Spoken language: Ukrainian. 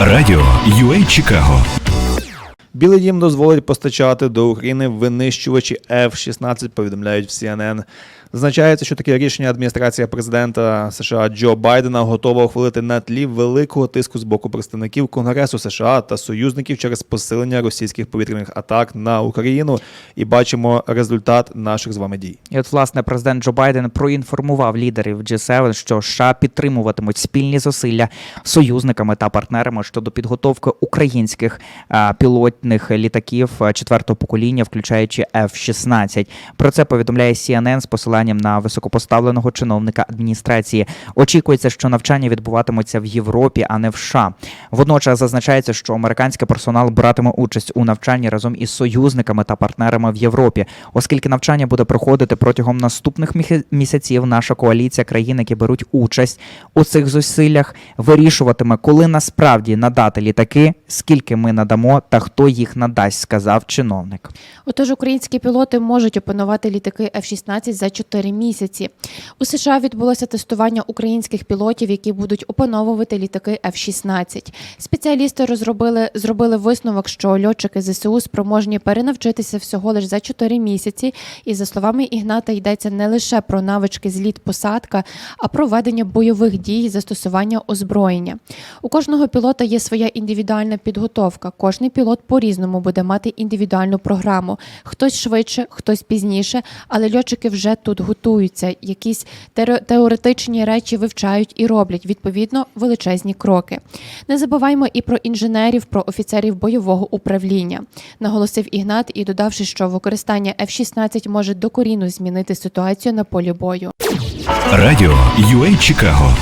Радіо UA Чикаго Білий дім дозволить постачати до України винищувачі F-16, повідомляють в CNN. Зазначається, що таке рішення адміністрація президента США Джо Байдена готова ухвалити на тлі великого тиску з боку представників Конгресу США та союзників через посилення російських повітряних атак на Україну. І бачимо результат наших з вами дій. І от, власне, президент Джо Байден проінформував лідерів G7, що США підтримуватимуть спільні зусилля союзниками та партнерами щодо підготовки українських а, пілотних літаків четвертого покоління, включаючи F-16. Про це повідомляє CNN з посиланням на високопоставленого чиновника адміністрації. Очікується, що навчання відбуватимуться в Європі, а не в США. Водночас зазначається, що американський персонал братиме участь у навчанні разом із союзниками та партнерами в Європі, оскільки навчання буде проходити протягом наступних місяців. Наша коаліція країн, які беруть участь у цих зусиллях, вирішуватиме, коли насправді надати літаки, скільки ми надамо та хто їх надасть, сказав чиновник. Отож, українські пілоти можуть опанувати літаки F-16 за 4 місяці. У США відбулося тестування українських пілотів, які будуть опановувати літаки F-16. Спеціалісти розробили зробили висновок, що льотчики ЗСУ спроможні перенавчитися всього лише за 4 місяці. І за словами Ігната, йдеться не лише про навички зліт посадка, а про ведення бойових дій і застосування озброєння. У кожного пілота є своя індивідуальна підготовка. Кожний пілот по-різному буде мати індивідуальну програму. Хтось швидше, хтось пізніше, але льотчики вже тут готуються. Якісь теоретичні речі вивчають і роблять відповідно величезні кроки. Не забуваймо і про інженерів, про офіцерів бойового управління, наголосив Ігнат і додавши, що використання F-16 може докорінно змінити ситуацію на полі бою. Радіо UA Чикаго